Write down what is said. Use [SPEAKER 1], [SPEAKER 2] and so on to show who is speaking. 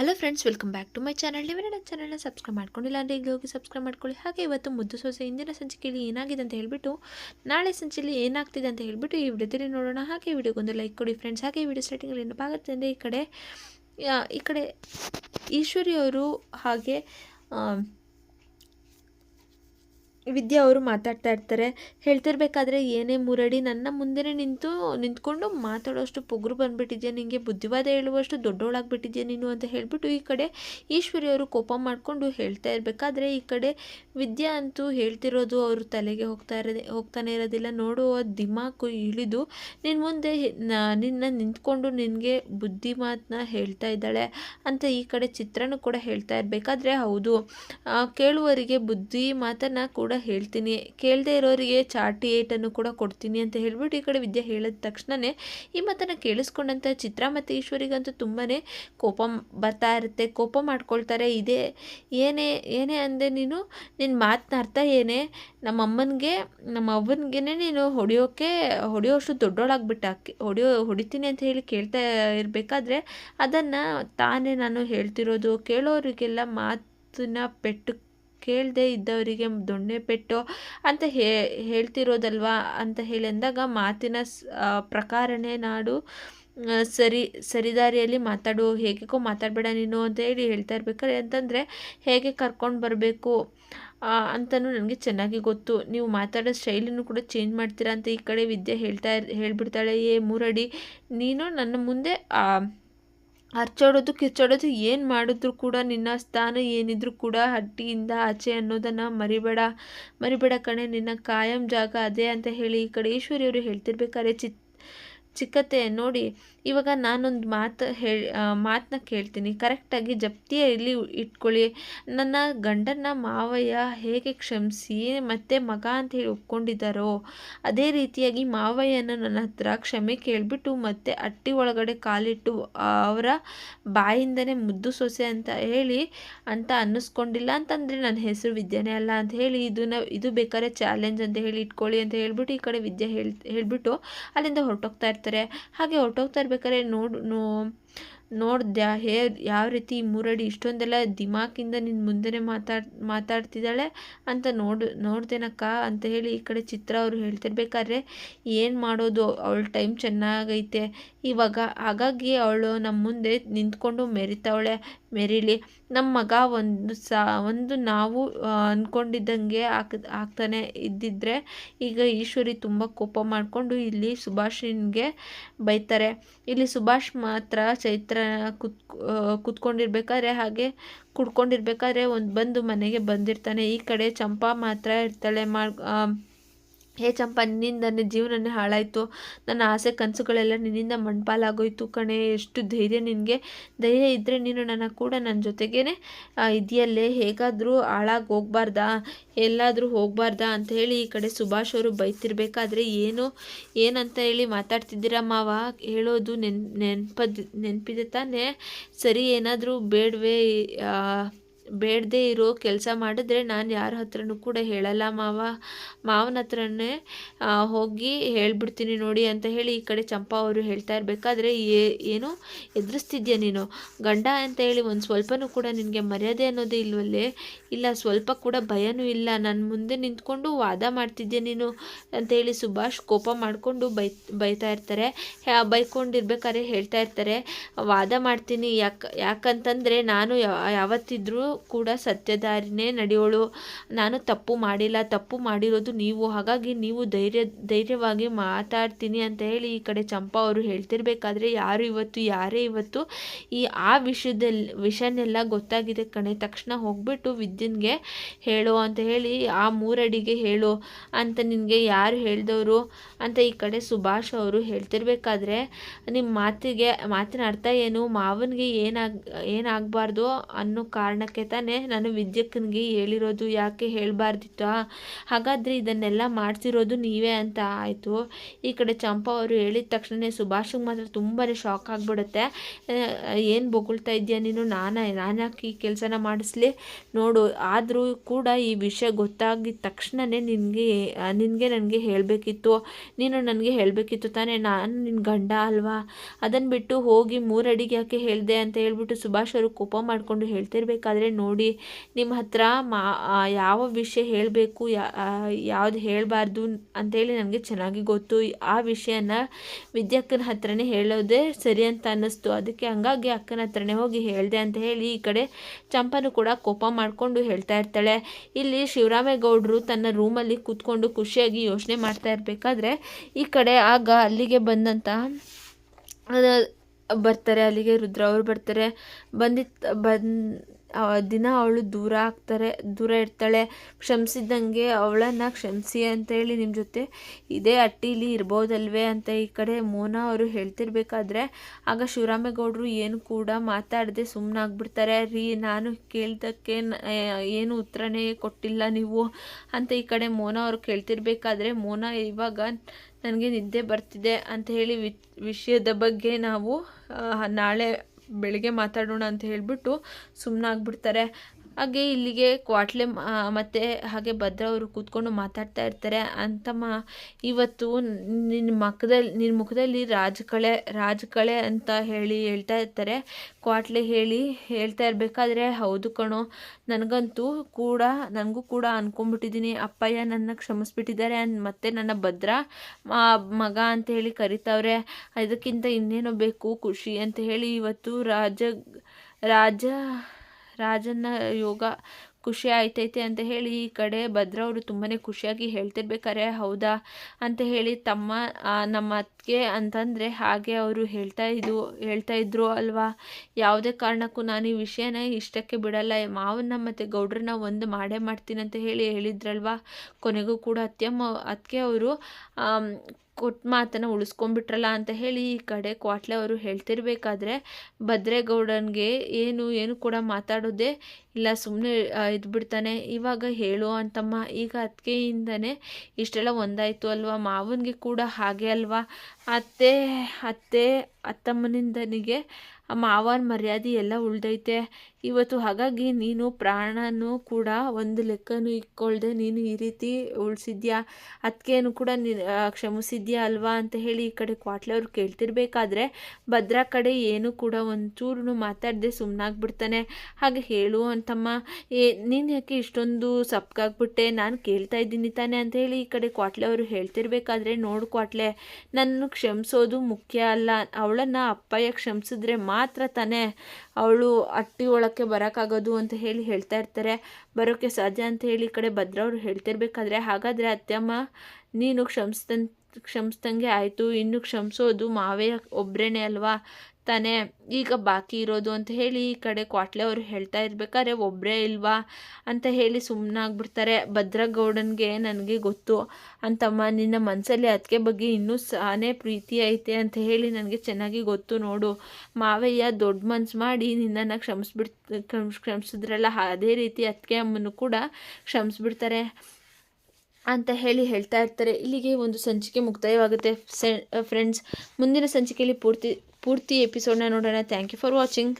[SPEAKER 1] Hello friends welcome back to my channel ನೀವು ನನ್ನ ಚಾನಲ್ನ ಸಬ್ಸ್ಕ್ರೈಬ್ ಮಾಡ್ಕೊಂಡಿಲ್ಲ ಅಂದರೆ ಈಗ ಹೋಗಿ ಸಬ್ಸ್ಕ್ರೈಬ್ ಮಾಡ್ಕೊಳ್ಳಿ. ಹಾಗೆ ಇವತ್ತು ಮುದ್ದು ಸೊಸೆ ಇಂದಿನ ಸಂಚಿಕೆಯಲ್ಲಿ ಏನಾಗಿದೆ ಅಂತ ಹೇಳಿಬಿಟ್ಟು, ನಾಳೆ ಸಂಚಿಯಲ್ಲಿ ಏನಾಗ್ತಿದೆ ಅಂತ ಹೇಳಿಬಿಟ್ಟು ಈ ವಿಡಿಯೋದಲ್ಲಿ ನೋಡೋಣ. ಹಾಗೆ ವಿಡಿಯೋಗೊಂದು ಲೈಕ್ ಕೊಡಿ ಫ್ರೆಂಡ್ಸ್ ಹಾಗೆ ವಿಡಿಯೋ ಸ್ಟಾರ್ಟಿಂಗಲ್ಲಿ ಏನಪ್ಪ ಆಗುತ್ತೆ ಅಂದರೆ ಈ ಕಡೆ ಈ ಕಡೆ ಈಶ್ವರಿ ಅವರು ಹಾಗೆ ವಿದ್ಯಾ ಅವರು ಮಾತಾಡ್ತಾ ಇರ್ತಾರೆ. ಹೇಳ್ತಿರ್ಬೇಕಾದ್ರೆ, ಏನೇ ಮುರಡಿ, ನನ್ನ ಮುಂದೆನೇ ನಿಂತು ನಿಂತ್ಕೊಂಡು ಮಾತಾಡೋಷ್ಟು ಪೊಗ್ರು ಬಂದ್ಬಿಟ್ಟಿದ್ಯಾ? ನಿನಗೆ ಬುದ್ಧಿವಾದ ಹೇಳುವಷ್ಟು ದೊಡ್ಡವಳಾಗ್ಬಿಟ್ಟಿದ್ಯಾ ನೀನು? ಅಂತ ಹೇಳ್ಬಿಟ್ಟು ಈ ಕಡೆ ಈಶ್ವರಿ ಅವರು ಕೋಪ ಮಾಡಿಕೊಂಡು ಹೇಳ್ತಾ ಇರಬೇಕಾದ್ರೆ, ಈ ಕಡೆ ವಿದ್ಯಾ ಅಂತೂ ಹೇಳ್ತಿರೋದು ಅವರು ತಲೆಗೆ ಹೋಗ್ತಾ ಇರೋದೇ, ಹೋಗ್ತಾನೆ ಇರೋದಿಲ್ಲ. ನೋಡುವ ದಿಮಾಕು ಇಳಿದು ನಿನ್ನ ಮುಂದೆ ನಿನ್ನ ನಿಂತ್ಕೊಂಡು ನಿನಗೆ ಬುದ್ಧಿ ಮಾತನ್ನ ಹೇಳ್ತಾ ಇದ್ದಾಳೆ ಅಂತ ಈ ಕಡೆ ಚಿತ್ರನೂ ಕೂಡ ಹೇಳ್ತಾ ಇರಬೇಕಾದ್ರೆ, ಹೌದು. ಕೇಳುವರಿಗೆ ಬುದ್ಧಿ ಮಾತನ್ನು ಕೂಡ ಹೇಳ್ತೀನಿ. ಕೇಳದೇ ಇರೋರಿಗೆ ಚಾಟಿ ಏಟನ್ನು ಕೂಡ ಕೊಡ್ತೀನಿ ಅಂತ ಹೇಳ್ಬಿಟ್ಟು ಈ ಕಡೆ ವಿದ್ಯಾ ಹೇಳಿದ ತಕ್ಷಣವೇ ಈ ಮಾತನ್ನು ಕೇಳಿಸ್ಕೊಂಡಂಥ ಚಿತ್ರ ಮತ್ತು ಈಶ್ವರಿಗಂತೂ ತುಂಬಾ ಕೋಪ ಬರ್ತಾ ಇರುತ್ತೆ. ಕೋಪ ಮಾಡ್ಕೊಳ್ತಾರೆ. ಇದೇ, ಏನೇ ಏನೇ ಅಂದರೆ ನೀನು ನಿನ್ನ ಮಾತಿನ ಅರ್ಥ ಏನೇ? ನಮ್ಮ ಅಮ್ಮನಿಗೆ ನಮ್ಮ ಅವ್ವನಿಗೆ ನೀನು ಹೊಡೆಯೋಕ್ಕೆ ಹೊಡೆಯೋಷ್ಟು ಹಾಕಿ ಹೊಡೆಯೋ, ಹೊಡಿತೀನಿ ಅಂತ ಹೇಳಿ ಕೇಳ್ತಾ ಇರಬೇಕಾದ್ರೆ ಅದನ್ನು ತಾನೇ ನಾನು ಹೇಳ್ತಿರೋದು. ಕೇಳೋರಿಗೆಲ್ಲ ಮಾತನ್ನ ಪೆಟ್ಟು ಕೇಳದೆ ಇದ್ದವರಿಗೆ ದೊಣ್ಣೆ ಪೆಟ್ಟು ಅಂತ ಹೇಳ್ತಿರೋದಲ್ವಾ ಅಂತ ಹೇಳಿ ಅಂದಾಗ ಮಾತಿನ ಪ್ರಕಾರನೇ ನಾಡು ಸರಿ, ಸರಿದಾರಿಯಲ್ಲಿ ಮಾತಾಡು, ಹೇಗೇಕೋ ಮಾತಾಡಬೇಡ ನೀನು ಅಂತ ಹೇಳಿ ಹೇಳ್ತಾ ಇರ್ಬೇಕಾದ್ರೆ ಅಂತಂದರೆ ಹೇಗೆ ಕರ್ಕೊಂಡು ಬರಬೇಕು ಅಂತಲೂ ನನಗೆ ಚೆನ್ನಾಗಿ ಗೊತ್ತು. ನೀವು ಮಾತಾಡೋ ಶೈಲಿನೂ ಕೂಡ ಚೇಂಜ್ ಮಾಡ್ತೀರಾ ಅಂತ ಈ ಕಡೆ ವಿದ್ಯೆ ಹೇಳ್ತಾ ಹೇಳ್ಬಿಡ್ತಾಳೆ, ಏ, ಮೂರಡಿ, ನೀನು ನನ್ನ ಮುಂದೆ ಆ, ಕಿರ್ಚೋಡೋದು ಕಿರ್ಚಾಡೋದು ಏನು ಮಾಡಿದ್ರು ಕೂಡ ನಿನ್ನ ಸ್ಥಾನ ಏನಿದ್ರು ಕೂಡ ಹಟ್ಟಿಯಿಂದ ಆಚೆ ಅನ್ನೋದನ್ನು ಮರಿಬೇಡ. ಮರಿಬೇಡ ಕಣೆ ನಿನ್ನ ಕಾಯಂ ಜಾಗ ಅದೇ ಅಂತ ಹೇಳಿ ಈ ಕಡೆ ಈಶ್ವರಿಯವರು ಹೇಳ್ತಿರ್ಬೇಕಾದ್ರೆ ಚಿತ್ ಚಿಕ್ಕತ್ತೆ ನೋಡಿ ಇವಾಗ ನಾನೊಂದು ಮಾತು ಹೇಳಿ ಮಾತನ್ನ ಕೇಳ್ತೀನಿ. ಕರೆಕ್ಟಾಗಿ ಜಪ್ತಿಯಲ್ಲಿ ಇಟ್ಕೊಳ್ಳಿ. ನನ್ನ ಗಂಡನ ಮಾವಯ್ಯ ಹೇಗೆ ಕ್ಷಮಿಸಿ, ಮತ್ತು ಮಗ ಅಂತ ಹೇಳಿ ಒಪ್ಕೊಂಡಿದ್ದಾರೋ? ಅದೇ ರೀತಿಯಾಗಿ ಮಾವಯ್ಯನ ನನ್ನ ಹತ್ರ ಕ್ಷಮೆ ಕೇಳಿಬಿಟ್ಟು, ಮತ್ತೆ ಅಟ್ಟಿ ಒಳಗಡೆ ಕಾಲಿಟ್ಟು, ಅವರ ಬಾಯಿಂದನೇ ಮುದ್ದು ಸೊಸೆ ಅಂತ ಹೇಳಿ, ಅಂತ ಅನ್ನಿಸ್ಕೊಂಡಿಲ್ಲ ಅಂತಂದರೆ ನನ್ನ ಹೆಸರು ವಿದ್ಯಾನೇ ಅಲ್ಲ ಅಂತ ಹೇಳಿ ಇದನ್ನ ಇದು ಬೇಕಾದ್ರೆ ಚಾಲೆಂಜ್ ಅಂತ ಹೇಳಿ ಇಟ್ಕೊಳ್ಳಿ ಅಂತ ಹೇಳಿಬಿಟ್ಟು ಈ ಕಡೆ ವಿದ್ಯೆ ಹೇಳಿ ಹೇಳಿಬಿಟ್ಟು ಅಲ್ಲಿಂದ ಹೊರಟೋಗ್ತಾ ಇರ್ತಾರೆ. ಹಾಗೆ ಹೊರಟೋಗ್ತಾ ಇರ್ಬೇಕಾದ್ರೆ ನೋಡು ನೋ ನೋಡ್ದ್ಯಾ? ಹೇ, ಯಾವ ರೀತಿ ಈ ಮೂರಡಿ? ಇಷ್ಟೊಂದೆಲ್ಲ ದಿಮಾಕಿಂದ ನಿನ್ನ ಮುಂದೆನೇ ಮಾತಾಡ್, ಮಾತಾಡ್ತಿದ್ದಾಳೆ ಅಂತ ನೋಡು ನೋಡ್ದೇನಕ್ಕ ಅಂತ ಹೇಳಿ ಈ ಕಡೆ ಚಿತ್ರ ಅವರು ಹೇಳ್ತಿರ್ಬೇಕಾದ್ರೆ ಏನು ಮಾಡೋದು? ಅವಳ ಟೈಮ್ ಚೆನ್ನಾಗೈತೆ. ಇವಾಗ ಹಾಗಾಗಿ ಅವಳು ನಮ್ಮ ಮುಂದೆ ನಿಂತ್ಕೊಂಡು ಮೆರಿತಾವಳೆ. ಮೆರೀಲಿ ನಮ್ಮ ಮಗ ಒಂದು ಸಾ, ಒಂದು ನಾವು ಅಂದ್ಕೊಂಡಿದ್ದಂಗೆ ಆಕ್, ಆಗ್ತಾನೆ ಇದ್ದಿದ್ರೆ ಈಗ ಈಶ್ವರಿ ತುಂಬ ಕೋಪ ಮಾಡಿಕೊಂಡು ಇಲ್ಲಿ ಸುಭಾಷಿನ್ಗೆ ಬೈತಾರೆ. ಇಲ್ಲಿ ಸುಭಾಷ್ ಮಾತ್ರ ಚೈತ್ರ ಕುತ್ ಕುತ್ಕೊಂಡಿರ್ಬೇಕಾದ್ರೆ ಹಾಗೆ ಕುಡ್ಕೊಂಡಿರ್ಬೇಕಾದ್ರೆ ಒಂದು ಬಂದು ಮನೆಗೆ ಬಂದಿರ್ತಾನೆ. ಈ ಕಡೆ ಚಂಪಾ ಮಾತ್ರ ಇರ್ತಾಳೆ. ಆ, ಹೇ ಚಂಪಾ ನಿನ್ನಿಂದ ನನ್ನ ಜೀವನನೇ ಹಾಳಾಯಿತು. ನನ್ನ ಆಸೆ ಕನಸುಗಳೆಲ್ಲ ನಿನ್ನಿಂದ ಮಣ್ಪಾಲಾಗೋಯ್ತು ಕಣೆ. ಎಷ್ಟು ಧೈರ್ಯ ನಿನಗೆ. ಧೈರ್ಯ ಇದ್ದರೆ ನೀನು ನನ್ನ ಕೂಡ ನನ್ನ ಜೊತೆಗೇ ಇದೆಯಲ್ಲೇ ಹೇಗಾದರೂ ಹಾಳಾಗಿ ಹೋಗ್ಬಾರ್ದಾ? ಎಲ್ಲಾದರೂ ಹೋಗ್ಬಾರ್ದಾ ಅಂತ ಹೇಳಿ ಈ ಕಡೆ ಸುಭಾಷ್ ಅವರು ಬೈತಿರ್ಬೇಕಾದ್ರೆ ಏನು? ಏನಂತ ಹೇಳಿ ಮಾತಾಡ್ತಿದ್ದೀರಾ ಮಾವ? ಹೇಳೋದು ನೆನ್, ನೆನ್ಪದ, ನೆನಪಿದೆ ತಾನೇ? ಸರಿ ಏನಾದರೂ ಬೇಡವೇ ಬೇಡದೇ ಇರೋ ಕೆಲಸ ಮಾಡಿದ್ರೆ ನಾನು ಯಾರ ಹತ್ರನೂ ಕೂಡ ಹೇಳಲ್ಲ ಮಾವ. ಮಾವನ ಹತ್ರನೇ ಹೋಗಿ ಹೇಳ್ಬಿಡ್ತೀನಿ ನೋಡಿ ಅಂತ ಹೇಳಿ ಈ ಕಡೆ ಚಂಪಾ ಅವರು ಹೇಳ್ತಾ ಇರಬೇಕಾದ್ರೆ ಏನು ಎದುರಿಸ್ತಿದ್ಯಾ ನೀನು? ಗಂಡ ಅಂತ ಹೇಳಿ ಒಂದು ಸ್ವಲ್ಪನೂ ಕೂಡ ನಿನಗೆ ಮರ್ಯಾದೆ ಅನ್ನೋದೇ ಇಲ್ವಲ್ಲೇ? ಇಲ್ಲ, ಸ್ವಲ್ಪ ಕೂಡ ಭಯನೂ ಇಲ್ಲ. ನನ್ನ ಮುಂದೆ ನಿಂತ್ಕೊಂಡು ವಾದ ಮಾಡ್ತಿದ್ಯ ನೀನು ಅಂತ ಹೇಳಿ ಸುಭಾಷ್ ಕೋಪ ಮಾಡಿಕೊಂಡು ಬೈ ಬೈತಾ ಇರ್ತಾರೆ. ಬೈಕೊಂಡಿರ್ಬೇಕಾದ್ರೆ ಹೇಳ್ತಾ ಇರ್ತಾರೆ. ವಾದ ಮಾಡ್ತೀನಿ. ಯಾಕೆ, ಯಾಕಂತಂದರೆ ನಾನು ಯಾವತ್ತಿದ್ರೂ ಕೂಡ ಸತ್ಯದಾರಿನೇ ನಡೆಯೋಳು. ನಾನು ತಪ್ಪು ಮಾಡಿಲ್ಲ, ತಪ್ಪು ಮಾಡಿರೋದು ನೀವು. ಹಾಗಾಗಿ ನೀವು ಧೈರ್ಯ, ಧೈರ್ಯವಾಗಿ ಮಾತಾಡ್ತೀನಿ ಅಂತ ಹೇಳಿ ಈ ಕಡೆ ಚಂಪಾ ಅವರು ಹೇಳ್ತಿರ್ಬೇಕಾದ್ರೆ ಯಾರು ಇವತ್ತು, ಯಾರೇ ಇವತ್ತು ಈ, ಆ ವಿಷಯದಲ್ಲಿ ವಿಷಯನೆಲ್ಲ ಗೊತ್ತಾಗಿದೆ ಕಣೆ. ತಕ್ಷಣ ಹೋಗ್ಬಿಟ್ಟು ವಿದ್ಯನ್ಗೆ ಹೇಳು ಅಂತ ಹೇಳಿ ಆ ಮೂರಡಿಗೆ ಹೇಳು ಅಂತ ನಿನಗೆ ಯಾರು ಹೇಳ್ದವರು ಅಂತ ಈ ಕಡೆ ಸುಭಾಷ್ ಅವರು ಹೇಳ್ತಿರ್ಬೇಕಾದ್ರೆ ನಿಮ್ಮ ಮಾತಿಗೆ, ಮಾತಿನ ಅರ್ಥ ಏನು? ಮಾವನಿಗೆ ಏನಾಗ, ಏನಾಗಬಾರ್ದು ಅನ್ನೋ ಕಾರಣಕ್ಕೆ ತಾನೇ ನಾನು ವಿದ್ಯಕ್ಕನಿಗೆ ಹೇಳಿರೋದು ಯಾಕೆ ಹೇಳಬಾರ್ದಿತ್ತಾ? ಹಾಗಾದರೆ ಇದನ್ನೆಲ್ಲ ಮಾಡ್ತಿರೋದು ನೀವೇ ಅಂತ ಆಯಿತು. ಈ ಕಡೆ ಚಂಪಾ ಅವರು ಹೇಳಿದ ತಕ್ಷಣ ಸುಭಾಷಿಗೆ ಮಾತ್ರ ತುಂಬಾ ಶಾಕ್ ಆಗಿಬಿಡುತ್ತೆ. ಏನು ಬೊಗಳ್ತಾ ಇದೆಯಾ ನೀನು? ನಾನು, ನಾನ್ಯಾಕೆ ಈ ಕೆಲಸನ ಮಾಡಿಸ್ಲಿ? ನೋಡು, ಆದರೂ ಕೂಡ ಈ ವಿಷಯ ಗೊತ್ತಾಗಿದ್ದ ತಕ್ಷಣವೇ ನಿನಗೆ ನಿನಗೆ ನನಗೆ ಹೇಳಬೇಕಿತ್ತು. ನೀನು ನನಗೆ ಹೇಳಬೇಕಿತ್ತು ತಾನೇ? ನಾನು ನಿನ್ನ ಗಂಡ ಅಲ್ವಾ? ಅದನ್ನು ಬಿಟ್ಟು ಹೋಗಿ ಮೂರಡಿಗೆ ಯಾಕೆ ಹೇಳಿದೆ ಅಂತ ಹೇಳ್ಬಿಟ್ಟು ಸುಭಾಷ್ ಅವರು ಕೋಪ ಮಾಡಿಕೊಂಡು ಹೇಳ್ತಿರ್ಬೇಕಾದ್ರೆ ನೋಡಿ ನಿಮ್ಮ ಹತ್ರ ಮಾ ಯಾವ ವಿಷಯ ಹೇಳಬೇಕು ಯಾವ್ದು ಹೇಳಬಾರ್ದು ಅಂತೇಳಿ ನನಗೆ ಚೆನ್ನಾಗಿ ಗೊತ್ತು. ಆ ವಿಷಯನ ವಿದ್ಯಕ್ಕನ ಹತ್ರನೇ ಹೇಳೋದೇ ಸರಿ ಅಂತ ಅನ್ನಿಸ್ತು. ಅದಕ್ಕೆ ಹಂಗಾಗಿ ಅಕ್ಕನ ಹತ್ರನೇ ಹೋಗಿ ಹೇಳಿದೆ ಅಂತ ಹೇಳಿ ಈ ಕಡೆ ಚಂಪನು ಕೂಡ ಕೋಪ ಮಾಡಿಕೊಂಡು ಹೇಳ್ತಾ ಇರ್ತಾಳೆ. ಇಲ್ಲಿ ಶಿವರಾಮೇಗೌಡರು ತನ್ನ ರೂಮಲ್ಲಿ ಕೂತ್ಕೊಂಡು ಖುಷಿಯಾಗಿ ಯೋಚನೆ ಮಾಡ್ತಾ ಇರಬೇಕಾದ್ರೆ ಈ ಕಡೆ ಆಗ ಅಲ್ಲಿಗೆ ಬಂದಂಥ ಬರ್ತಾರೆ. ಅಲ್ಲಿಗೆ ರುದ್ರ ಅವರು ಬರ್ತಾರೆ. ಬಂದಿತ್ತು ಬಂದು ದಿನ ಅವಳು ದೂರ ಆಗ್ತಾರೆ, ದೂರ ಇರ್ತಾಳೆ. ಕ್ಷಮಿಸಿದ್ದಂಗೆ ಅವಳನ್ನು ಕ್ಷಮಿಸಿ ಅಂತೇಳಿ ನಿಮ್ಮ ಜೊತೆ ಇದೇ ಅಟ್ಟಿಲಿ ಇರ್ಬೋದಲ್ವೇ ಅಂತ ಈ ಕಡೆ ಮೋನಾ ಅವರು ಹೇಳ್ತಿರ್ಬೇಕಾದ್ರೆ, ಆಗ ಶಿವರಾಮೇಗೌಡರು ಏನು ಕೂಡ ಮಾತಾಡದೆ ಸುಮ್ಮನಾಗ್ಬಿಡ್ತಾರೆ ರೀ, ನಾನು ಕೇಳ್ದಕ್ಕೆ ಏನು ಉತ್ತರನೇ ಕೊಟ್ಟಿಲ್ಲ ನೀವು ಅಂತ ಈ ಕಡೆ ಮೋನಾ ಅವರು ಕೇಳ್ತಿರ್ಬೇಕಾದ್ರೆ, ಮೋನಾ ಇವಾಗ ನನಗೆ ನಿದ್ದೆ ಬರ್ತಿದೆ ಅಂತ ಹೇಳಿ ವಿಷಯದ ಬಗ್ಗೆ ನಾವು ನಾಳೆ ಬೆಳಿಗ್ಗೆ ಮಾತಾಡೋಣ ಅಂತ ಹೇಳಿಬಿಟ್ಟು ಸುಮ್ಮನಾಗ್ಬಿಡ್ತಾರೆ ಹಾಗೆ ಇಲ್ಲಿಗೆ ಕ್ವಾಟ್ಲೆ ಮತ್ತು ಹಾಗೆ ಭದ್ರ ಅವರು ಕೂತ್ಕೊಂಡು ಮಾತಾಡ್ತಾ ಇರ್ತಾರೆ. ಅಂತಮ್ಮ, ಇವತ್ತು ನಿನ್ನ ಮಖದಲ್ಲಿ ನಿನ್ನ ಮುಖದಲ್ಲಿ ರಾಜಕಳೆ ರಾಜಕಳೆ ಅಂತ ಹೇಳಿ ಹೇಳ್ತಾ ಇರ್ತಾರೆ. ಕ್ವಾಟ್ಲೆ ಹೇಳಿ ಹೇಳ್ತಾ ಇರಬೇಕಾದ್ರೆ ಹೌದು ಕಣೋ, ನನಗಂತೂ ಕೂಡ, ನನಗೂ ಕೂಡ ಅಂದ್ಕೊಂಡ್ಬಿಟ್ಟಿದ್ದೀನಿ ಅಪ್ಪಯ್ಯ ನನ್ನ ಕ್ಷಮಿಸ್ಬಿಟ್ಟಿದ್ದಾರೆ. ಮತ್ತೆ ನನ್ನ ಭದ್ರ ಮಗ ಅಂತ ಹೇಳಿ ಕರಿತಾವ್ರೆ. ಅದಕ್ಕಿಂತ ಇನ್ನೇನೋ ಬೇಕು, ಖುಷಿ ಅಂತ ಹೇಳಿ ಇವತ್ತು ರಾಜ ರಾಜ ರಾಜನ ಯೋಗ ಖುಷಿ ಆಯ್ತೈತೆ ಅಂತ ಹೇಳಿ ಈ ಕಡೆ ಭದ್ರ ಅವರು ತುಂಬಾ ಖುಷಿಯಾಗಿ ಹೇಳ್ತಿರ್ಬೇಕಾರೆ, ಹೌದಾ? ಅಂತ ಹೇಳಿ ತಮ್ಮ ನಮ್ಮ ಅತ್ತಿಗೆ ಅಂತಂದರೆ ಹಾಗೆ ಅವರು ಹೇಳ್ತಾ ಇದ್ದು ಹೇಳ್ತಾ ಇದ್ರು ಅಲ್ವಾ? ಯಾವುದೇ ಕಾರಣಕ್ಕೂ ನಾನು ಈ ವಿಷಯನ ಇಷ್ಟಕ್ಕೆ ಬಿಡಲ್ಲ ಮಾವನ್ನ ಮತ್ತು ಗೌಡ್ರನ್ನ ಒಂದು ಮಾಡೇ ಮಾಡ್ತೀನಿ ಅಂತ ಹೇಳಿ ಹೇಳಿದ್ರಲ್ವಾ? ಕೊನೆಗೂ ಕೂಡ ಅತ್ತೆಮ್ಮ ಅತ್ತಿಗೆ ಅವರು ಕೊಟ್ಟ ಮಾತನ್ನು ಉಳಿಸ್ಕೊಂಡ್ಬಿಟ್ರಲ್ಲ ಅಂತ ಹೇಳಿ ಈ ಕಡೆ ಕ್ವಾಟ್ಲೆ ಅವರು ಹೇಳ್ತಿರ್ಬೇಕಾದ್ರೆ ಭದ್ರೇಗೌಡನ್ಗೆ ಏನು ಏನು ಕೂಡ ಮಾತಾಡೋದೇ ಇಲ್ಲ ಸುಮ್ಮನೆ ಇದ್ಬಿಡ್ತಾನೆ. ಇವಾಗ ಹೇಳು ಅಂತಮ್ಮ, ಈಗ ಅತ್ತಿಗೆಯಿಂದನೇ ಇಷ್ಟೆಲ್ಲ ಒಂದಾಯಿತು ಅಲ್ವಾ? ಮಾವನಿಗೆ ಕೂಡ ಹಾಗೆ ಅಲ್ವಾ? ಅತ್ತೆ ಅತ್ತೆ ಅತ್ತಮ್ಮನಿಂದನಿಗೆ ಮಾವನ ಮರ್ಯಾದೆ ಎಲ್ಲ ಉಳ್ದೈತೆ. ಇವತ್ತು ಹಾಗಾಗಿ ನೀನು ಪ್ರಾಣನೂ ಕೂಡ ಒಂದು ಲೆಕ್ಕನೂ ಇಕ್ಕೊಳ್ದೆ ನೀನು ಈ ರೀತಿ ಉಳಿಸಿದ್ಯಾ? ಅದಕ್ಕೇನು ಕೂಡ ನೀ ಕ್ಷಮಿಸಿದ್ಯಾ ಅಲ್ವಾ? ಅಂತ ಹೇಳಿ ಈ ಕಡೆ ಕ್ವಾಟ್ಲೆ ಅವ್ರು ಕೇಳ್ತಿರ್ಬೇಕಾದ್ರೆ ಭದ್ರಾ ಕಡೆ ಏನು ಕೂಡ ಒಂಚೂರು ಮಾತಾಡದೆ ಸುಮ್ಮನಾಗ್ಬಿಡ್ತಾನೆ ಹಾಗೆ ಹೇಳು ಅಂತಮ್ಮ, ಏ, ನೀನು ಯಾಕೆ ಇಷ್ಟೊಂದು ಸಪ್ಕಾಗ್ಬಿಟ್ಟೆ ನಾನು ಕೇಳ್ತಾ ಇದ್ದೀನಿ ತಾನೆ. ಅಂತ ಹೇಳಿ ಈ ಕಡೆ ಕ್ವಾಟ್ಲೆ ಅವರು ಹೇಳ್ತಿರ್ಬೇಕಾದ್ರೆ ನೋಡು ಕ್ವಾಟ್ಲೆ ನನ್ನ ಕ್ಷಮಿಸೋದು ಮುಖ್ಯ ಅಲ್ಲ. ಅವಳನ್ನು ಅಪ್ಪಯ್ಯ ಕ್ಷಮಿಸಿದ್ರೆ ಮಾತ್ರ ತಾನೇ ಅವಳು ಅಟ್ಟಿ ಒಳಕ್ಕೆ ಬರೋಕ್ಕಾಗೋದು ಅಂತ ಹೇಳಿ ಹೇಳ್ತಾ ಇರ್ತಾರೆ. ಬರೋಕ್ಕೆ ಸಾಧ್ಯ ಅಂತ ಹೇಳಿ ಈ ಕಡೆ ಭದ್ರವ್ರು ಹೇಳ್ತಿರ್ಬೇಕಾದ್ರೆ, ಹಾಗಾದರೆ ಅತ್ತೆಮ್ಮ, ನೀನು ಕ್ಷಮಿಸ್ತನ್ ಕ್ಷಮಿಸ್ದಂಗೆ ಆಯಿತು. ಇನ್ನು ಕ್ಷಮಿಸೋದು ಮಾವೇ ಒಬ್ಬರೇನೆ ಅಲ್ವಾ? ತಾನೇ ಈಗ ಬಾಕಿ ಇರೋದು ಅಂತ ಹೇಳಿ ಈ ಕಡೆ ಕ್ವಾಟ್ಲೆ ಅವರು ಹೇಳ್ತಾ ಇರ್ಬೇಕಾದ್ರೆ ಒಬ್ಬರೇ ಇಲ್ವಾ? ಅಂತ ಹೇಳಿ ಸುಮ್ಮನಾಗ್ಬಿಡ್ತಾರೆ ಭದ್ರಗೌಡನ್ಗೆ, ನನಗೆ ಗೊತ್ತು. ಅಂತಮ್ಮ, ನಿನ್ನ ಮನಸ್ಸಲ್ಲಿ ಅದಕ್ಕೆ ಬಗ್ಗೆ ಇನ್ನೂ ಸಾನೇ ಪ್ರೀತಿ ಐತೆ ಅಂತ ಹೇಳಿ ನನಗೆ ಚೆನ್ನಾಗಿ ಗೊತ್ತು ನೋಡು. ಮಾವಯ್ಯ ದೊಡ್ಡ ಮನ್ಸು ಮಾಡಿ ನಿನ್ನನ್ನು ಕ್ಷಮಿಸ್ಬಿಡ್ ಕ್ಷಮಿಸಿದ್ರಲ್ಲ, ಅದೇ ರೀತಿ ಅದಕ್ಕೆ ಅಮ್ಮನ್ನು ಕೂಡ ಕ್ಷಮಿಸ್ಬಿಡ್ತಾರೆ. ಅಂತ ಹೇಳಿ ಹೇಳ್ತಾ ಇರ್ತಾರೆ. ಇಲ್ಲಿಗೆ ಒಂದು ಸಂಚಿಕೆ ಮುಕ್ತಾಯವಾಗುತ್ತೆ. ಫ್ರೆಂಡ್ಸ್, ಮುಂದಿನ ಸಂಚಿಕೆಯಲ್ಲಿ ಪೂರ್ತಿ ಪೂರ್ತಿ ಎಪಿಸೋಡ್ನ ನೋಡೋಣ ಥ್ಯಾಂಕ್ ಯು ಫಾರ್ ವಾಚಿಂಗ್